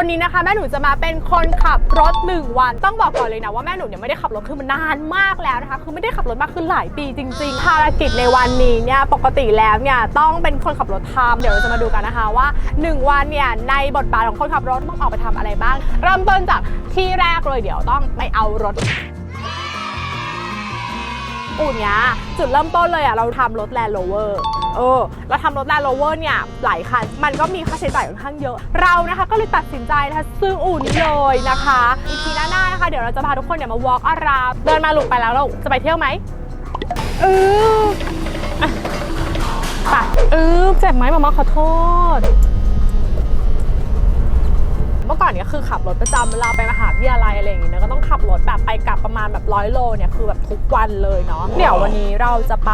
วันนี้นะคะแม่หนูจะมาเป็นคนขับรถ1วัน ต้องบอกก่อนเลยนะว่าแม่หนูเนี่ยไม่ได้ขับรถคือมันนานมากแล้วนะคะ คือไม่ได้ขับรถมาคือหลายปีจริงๆภารกิจในวันนี้เนี่ยปกติแล้วเนี่ยต้องเป็นคนขับรถทำเดี๋ยวเราจะมาดูกันนะคะว่า 1 วันเนี่ยในบทบาทของคนขับรถต้องออกไปทำอะไรบ้าง เริ่มต้นจากที่แรกเลยเดี๋ยวต้องไปเอารถอู่เนี้ยจุดเริ่มต้นเลยอะเราทำรถแลนด์โรเวอร์ เออเราทำรถแลนด์โรเวอร์เนี่ยหลายคัน มันก็มีค่าใช้จ่ายค่อนข้างเยอะ เรานะคะก็เลยตัดสินใจนะคะซื้ออู่นี้เลยนะคะอีพีหน้าๆนะคะเดี๋ยวเราจะพาทุกคนเนี่ยมาวอล์กอารามเดินมาหลุกไปแล้วเราจะไปเที่ยวไหมเอออะไปเออเจ็บไหมมามาขอโทษ เมื่อก่อนเนี่ยคือขับรถประจำเวลาไปมหาวิทยาลัยอะไรอย่างเงี้ยนะก็ต้องขับรถแบบไปกลับประมาณแบบร้อยโลเนี่ยคือแบบทุกวันเลยเนาะเดี๋ยววันนี้เราจะไป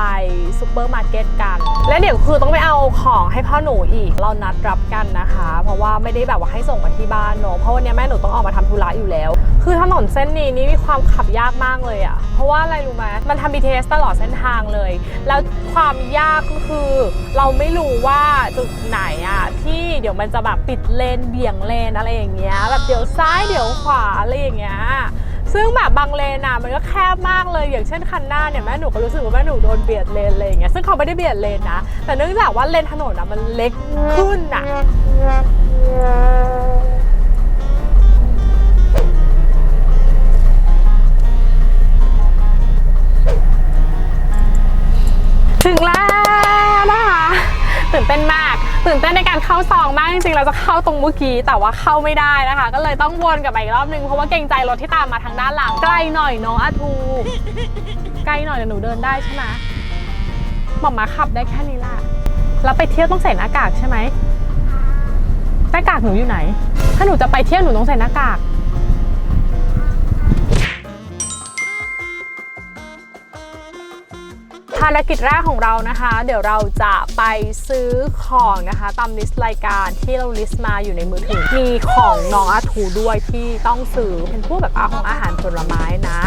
ซูเปอร์มาร์เก็ตกัน และเดี๋ยวคือต้องไปเอาของให้พ่อหนูอีก เรานัดรับกันนะคะ เพราะว่าไม่ได้แบบว่าให้ส่งมาที่บ้านเนาะเพราะวันนี้แม่หนูต้องออกมาทำธุระอยู่แล้ว คือถนนเส้นนี้นี่มีความขับยากมากเลยอะเพราะว่าอะไรรู้ไหมมันทำ BTS ตลอดเส้นทางเลย แล้วความยากก็คือเราไม่รู้ว่าจุดไหนอะที่เดี๋ยวมันจะแบบปิดเลนเบี่ยงเลนอะไรอย่างเงี้ยแบบเดี๋ยวซ้ายเดี๋ยวขวาอะไรอย่างเงี้ยซึ่งแบบบางเลนอะมันก็แคบมากเลยอย่างเช่นคันหน้าเนี่ยแม่หนูก็รู้สึกว่าแม่หนูโดนเบียดเลนอะไรอย่างเงี้ยซึ่งเขาไม่ได้เบียดเลนนะแต่เนื่องจากว่าเลนถนนอะมันเล็กขึ้นอะถึงแล้วนะคะตื่นเต้นมาก ตื่นเต้นในการเข้าซองมากจริงๆเราจะเข้าตรงเมื่อกี้แต่ว่าเข้าไม่ได้นะคะ ก็เลยต้องวนกลับมาอีกรอบนึงเพราะว่าเกรงใจรถที่ตามมาทางด้านหลังใกล้หน่อยเนาะอาทูใกล้หน่อยแต่หนูเดินได้ใช่ไหมหมอมาขับได้แค่นี้ล่ะแล้วไปเที่ยวต้องใส่หน้ากากใช่ไหมหน้ากากหนูอยู่ไหน ถ้าหนูจะไปเที่ยวหนูต้องใส่หน้ากาก ภารกิจแรกของเรานะคะ เดี๋ยวเราจะไปซื้อของนะคะ ตามลิสต์รายการที่เราลิสต์มาอยู่ในมือถือ มีของน้องอาทูด้วยที่ต้องซื้อเป็นพวกแบบอาของอาหารผลไม้นะ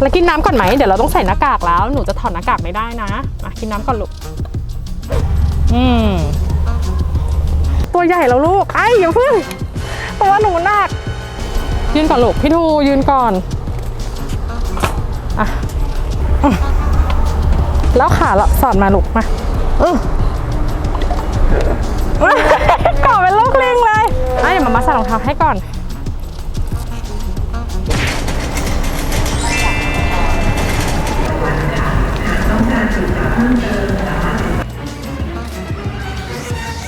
แล้วกินน้ำก่อนไหมเดี๋ยวเราต้องใส่หน้ากากแล้วหนูจะถอดหน้ากากไม่ได้นะอะกินน้ำก่อนลูกอืมตัวใหญ่แล้วลูกไอ้อย่าพิ่งตัวหนูหนักยืนก่อนลูกพี่ทูยืนก่อน อะแล้วขาเราสอดมาลูกมาเออก่อเป็นลูกลิงเลยอะเดี๋ยวมามาใส่รองเท้าให้ก่อน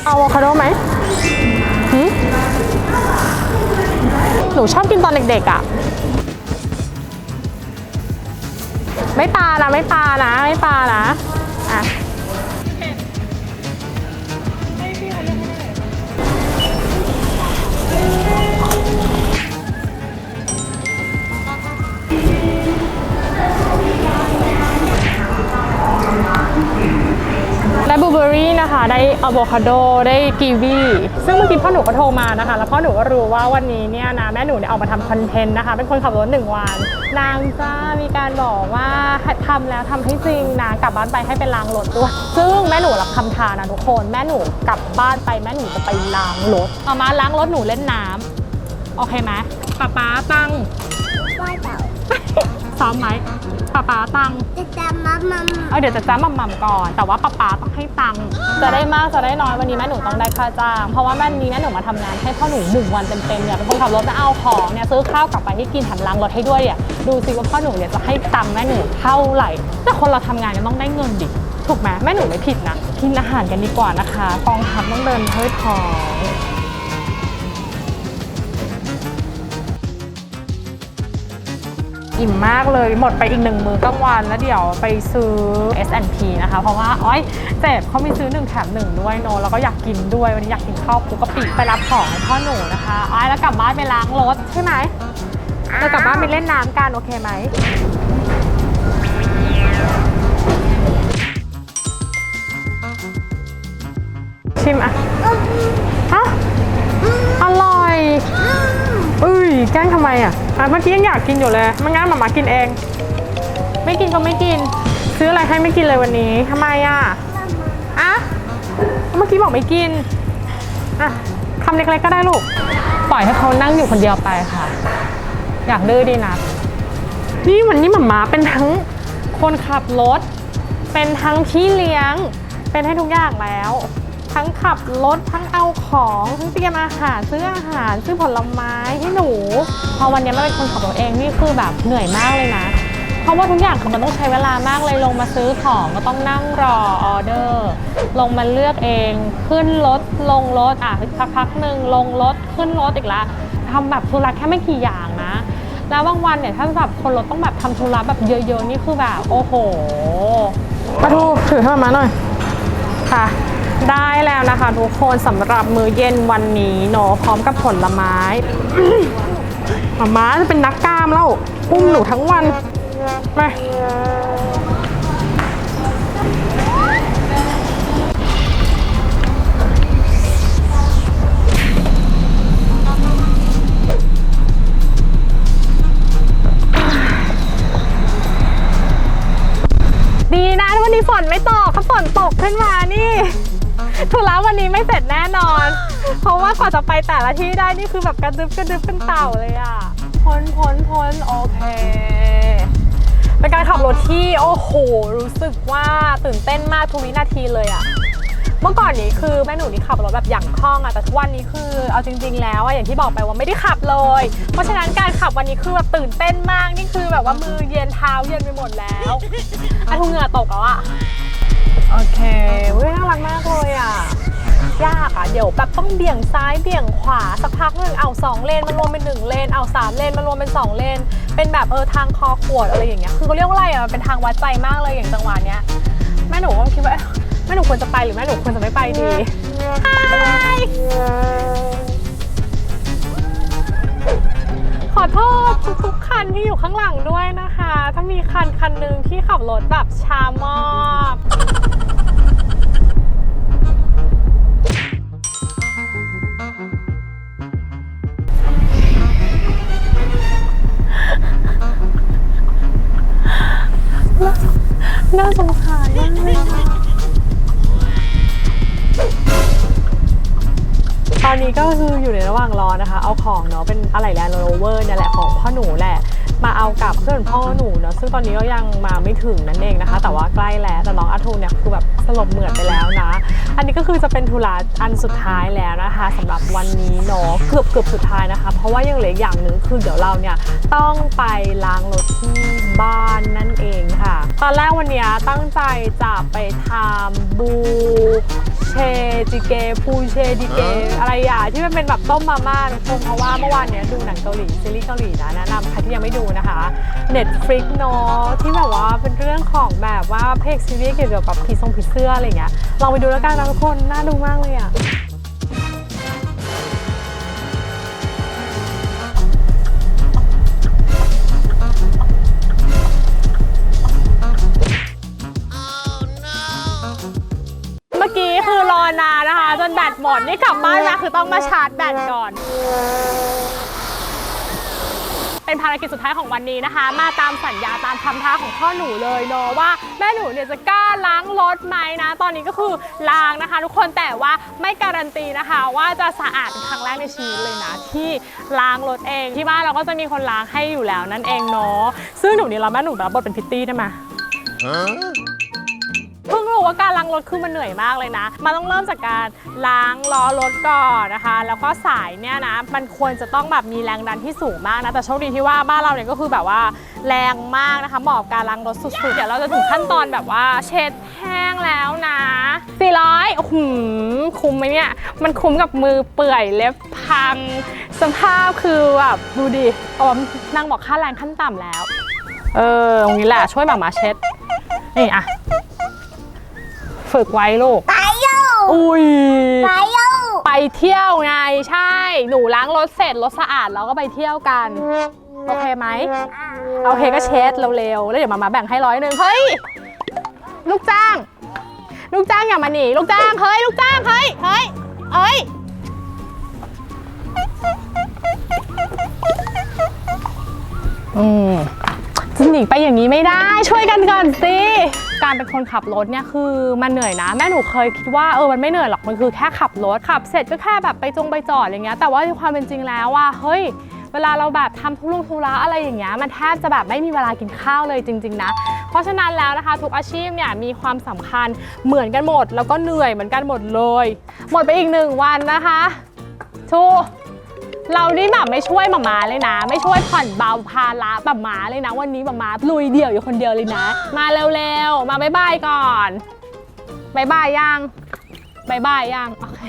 เอาอะคาโดไหมหนูชอบกินตอนเด็กๆอะ ไม่ปลานะไม่ปลานะไม่ปลานะอะ นะคะได้อะโวคาโดได้กีวีซึ่งเมื่อกี้พ่อหนูก็โทรมานะคะ แล้วพ่อหนูก็รู้ว่าวันนี้เนี่ยนะแม่หนูเนี่ยออกมาทำคอนเทนต์นะคะ เป็นคนขับรถหนึ่งวันนางจ้ามีการบอกว่าให้ทำแล้วทำให้จริงนะกลับบ้านไปให้ไปล้างรถด้วย ซึ่งแม่หนูรับคำทานะทุกคนแม่หนูกลับบ้านไปแม่หนูจะไปล้างรถเอามาล้างรถหนูเล่นน้ำโอเคไหมป๊าป๊าตังว่าเต่า ซ้อมไหมป๊าป๊าตังจะจำมัมมัมเออเดี๋ยวจะจ้าหม่ำๆก่อน แต่ว่าป๊าป๊าต้องให้ตังค์จะได้มากจะได้น้อยวันนี้แม่หนูต้องได้ค่าจ้าง เพราะว่าแม่นี้แม่หนูมาทำงานให้พ่อหนูหนึ่งวันเต็มๆเนี่ยเป็นคนขับรถมาเอาของเนี่ยซื้อข้าวกลับไปให้กินแถมล้างรถให้ด้วยเนี่ยดูสิว่าพ่อหนูเนี่ยจะให้ตังค์แม่หนูเท่าไหร่ แต่คนเราทำงานก็ต้องได้เงินดิถูกไหมแม่หนูไม่ผิดนะกินอาหารกันดีกว่านะคะกองทัพต้องเดินเทิดท้อง อิ่มมากเลย หมดไปอีกหนึ่งมือกลางวัน แล้วเดี๋ยวไปซื้อ S&P นะคะ เพราะว่าอ้อยเจ็บเขามีซื้อหนึ่งแถมหนึ่งด้วยเนแล้วก็อยากกินด้วย วันนี้อยากกินข้าวคลุกกะปิไปรับของให้พ่อหนูนะคะอ้อยแล้วกลับบ้านไปล้างรถใช่ไหมเรากลับบ้านไปเล่นน้ำกันโอเคไหมชิมอะฮะอร่อยเอ้ยแกล้งทำไมอะ อะเมื่อกี้ยังอยากกินอยู่เลยไม่งั้นหมามากินเอง ไม่กินก็ไม่กิน ซื้ออะไรให้ไม่กินเลยวันนี้ทำไมอะอะเมื่อกี้บอกไม่กินอะคำเล็กๆก็ได้ลูก ปล่อยให้เขานั่งอยู่คนเดียวไปค่ะ อยากดื้อดีนะ นี่มันนี่หมาม้าเป็นทั้งคนขับรถ เป็นทั้งพี่เลี้ยง เป็นให้ทุกอย่างแล้ว ทั้งขับรถทั้งเอาของทั้งเตรียมอาหารซื้ออาหารซื้อผลไม้ให้หนู พอวันนี้มาเป็นคนขับรถเองนี่คือแบบเหนื่อยมากเลยนะ เพราะว่าทุกอย่างคือมันต้องใช้เวลามากเลยลงมาซื้อของก็ต้องนั่งรอออเดอร์ ลงมาเลือกเองขึ้นรถลงรถอะสักพักหนึ่งลงรถขึ้นรถอีกละทำแบบธุระแค่ไม่กี่อย่างนะ แล้วบางวันเนี่ยถ้าแบบคนรถต้องแบบทำธุระแบบเยอะๆนี่คือแบบโอ้โหปะทูถือให้มาหน่อยค่ะ ได้แล้วนะคะทุกคนสำหรับมื้อเย็นวันนี้เนาะพร้อมกับผลไม้หมาม้าจะเป็นนักกล้ามแล้วอุ้มหนูทั้งวันไปดีนะวันนี้ฝนไม่ตกถ้าฝนตกขึ้นมานี่ ธุระวันนี้ไม่เสร็จแน่นอน เพราะว่ากว่าจะไปแต่ละที่ได้นี่คือแบบกระดึบกระดึบเป็นเต่าเลยอะพ้นพ้นพ้นโอเค เป็นการขับรถที่โอ้โห รู้สึกว่าตื่นเต้นมากทุกวินาทีเลยอะเมื่อก่อนนี้คือแม่หนูนี่ขับรถแบบอย่างคล่องอะแต่ทุกวันนี้คือเอาจริง ๆ แล้วอะอย่างที่บอกไปว่าไม่ได้ขับเลย เพราะฉะนั้นการขับวันนี้คือแบบตื่นเต้นมากนี่คือแบบว่ามือเย็นเท้าเย็นไปหมดแล้วอะทุกเหงื่อตกแล้วอะ โอเคเว้ยน่ารักมากเลยอะ ยากอะ เดี๋ยวแบบต้องเบี่ยงซ้ายเบี่ยงขวาสักพักหนึ่งเอาสองเลนมารวมเป็นหนึ่งเลนเอาสามเลนมารวมเป็นสองเลน เป็นแบบเออทางคอขวดอะไรอย่างเงี้ย คือเขาเรียกว่าอะไรอะ มันเป็นทางวัดใจมากเลยอย่างจังหวะเนี้ย แม่หนูก็คิดว่าเอ๊ะแม่หนูควรจะไปหรือแม่หนูควรจะไม่ไปดีไฮขอโทษทุกๆคันที่อยู่ข้างหลังด้วยนะคะ ถ้ามีคันคันหนึ่งที่ขับรถแบบช้ามาก อนนี้ก็คืออยู่ในระหว่างรอนะคะ เอาของเนาะเป็นอะไรแลนด์โรเวอร์เนี่ยแหละของพ่อหนูแหละ มาเอากับเพื่อนพ่อหนูเนาะซึ่งตอนนี้ก็ยังมาไม่ถึงนั่นเองนะคะ แต่ว่าใกล้แล้วแต่น้องอาทูเนี่ยคือแบบสลบเหมือดไปแล้วนะ อันนี้ก็คือจะเป็นธุระอันสุดท้ายแล้วนะคะสำหรับวันนี้เนาะเกือบเกือบสุดท้ายนะคะ เพราะว่ายังเหลืออกอย่างหนึ่งคือเดี๋ยวเราเนี่ยต้องไปล้างรถที่บ้านนั่นเองค่ะ ตอนแรกวันเนี้ยตั้งใจจะไปทำบูเชจิเกปูเชดิเกอะไรอย่างที่มันเป็นแบบต้มมาม่านะทุกคนเพราะว่าเมื่อวานเนี้ยดูหนังเกาหลีซีรีส์เกาหลีนะแนะนำใครที่ยังไม่ดูนะคะ Netflix เนาะที่แบบว่าเป็นเรื่องของแบบว่าเพลงซีรีส์เกี่ยวกับผีทรงผีเสื้ออะไรเงี้ยลองไปดูแล้วกันนะทุกคนน่าดูมากเลยอะเมื่อกี้คือรอนานนะคะ จนแบตหมดนี่กลับบ้านมาคือต้องมาชาร์จแบตก่อน เป็นภารกิจสุดท้ายของวันนี้นะคะ มาตามสัญญาตามคำท้าของพ่อหนูเลยเนาะว่าแม่หนูเนี่ยจะกล้าล้างรถไหมนะ ตอนนี้ก็คือล้างนะคะ ทุกคนแต่ว่าไม่การันตีนะคะ ว่าจะสะอาดเป็นครั้งแรกในชีวิตเลยนะที่ล้างรถเองที่บ้านเราก็จะมีคนล้างให้อยู่แล้วนั่นเองเนาะซึ่งหนูนี่เราแม่หนูรับบทเป็นพิตตี้ได้ไหม Huh? ว่าการล้างรถคือมันเหนื่อยมากเลยนะ มันต้องเริ่มจากการล้างล้อรถก่อนนะคะ แล้วก็สายเนี่ยนะ มันควรจะต้องแบบมีแรงดันที่สูงมากนะ แต่โชคดีที่ว่าบ้านเราเนี่ยก็คือแบบว่าแรงมากนะคะ เหมาะกับการล้างรถสุดๆ เดี๋ยวเราจะถึงขั้นตอนแบบว่าเช็ดแห้งแล้วนะ400โอ้โหคุ้มไหมเนี่ย มันคุ้มกับมือเปื่อยเล็บพัง สภาพคือแบบดูดิอ๋อนางบอกค่าแรงขั้นต่ำแล้ว เออตรงนี้แหละช่วยแบบมาเช็ด นี่อะ ฝึกไว้ลูก ไปโยอุ้ย ไปโยไปเที่ยวไงใช่ หนูล้างรถเสร็จรถสะอาดแล้วก็ไปเที่ยวกัน โอเคไหมโอเคก็เช็ดเร็วๆแล้วเดี๋ยวมามาแบ่งให้ร้อยหนึ่งเฮ้ย ลูกจ้าง ลูกจ้างอย่ามาหนีลูกจ้างเฮ้ยลูกจ้างเฮ้ยเฮ้ยเฮ้ยอืมจะหนีไปอย่างนี้ไม่ได้ช่วยกันก่อนสิไป การเป็นคนขับรถเนี่ยคือมันเหนื่อยนะ แม่หนูเคยคิดว่าเออมันไม่เหนื่อยหรอกมันคือแค่ขับรถขับ เสร็จก็แค่แบบไปจงไปจอดอะไรเงี้ยแต่ว่าในความเป็นจริงแล้วว่าเฮ้ยเวลาเราแบบทำทุลุงทุระอะไรอย่างเงี้ยมันแทบจะแบบไม่มีเวลากินข้าวเลยจริง ๆ นะ เพราะฉะนั้นแล้วนะคะ ทุกอาชีพเนี่ยมีความสำคัญเหมือนกันหมด แล้วก็เหนื่อยเหมือนกันหมดเลย หมดไปอีกหนึ่งวันนะคะชู เรานี่แบบไม่ช่วยหมามาเลยนะ ไม่ช่วยผ่อนเบาภาระแบบหมาเลยนะ วันนี้หมามาลุยเดี่ยวอยู่คนเดียวเลยนะ มาเร็วๆ มาบายบายก่อนบายบายยังบายบายยังโอเค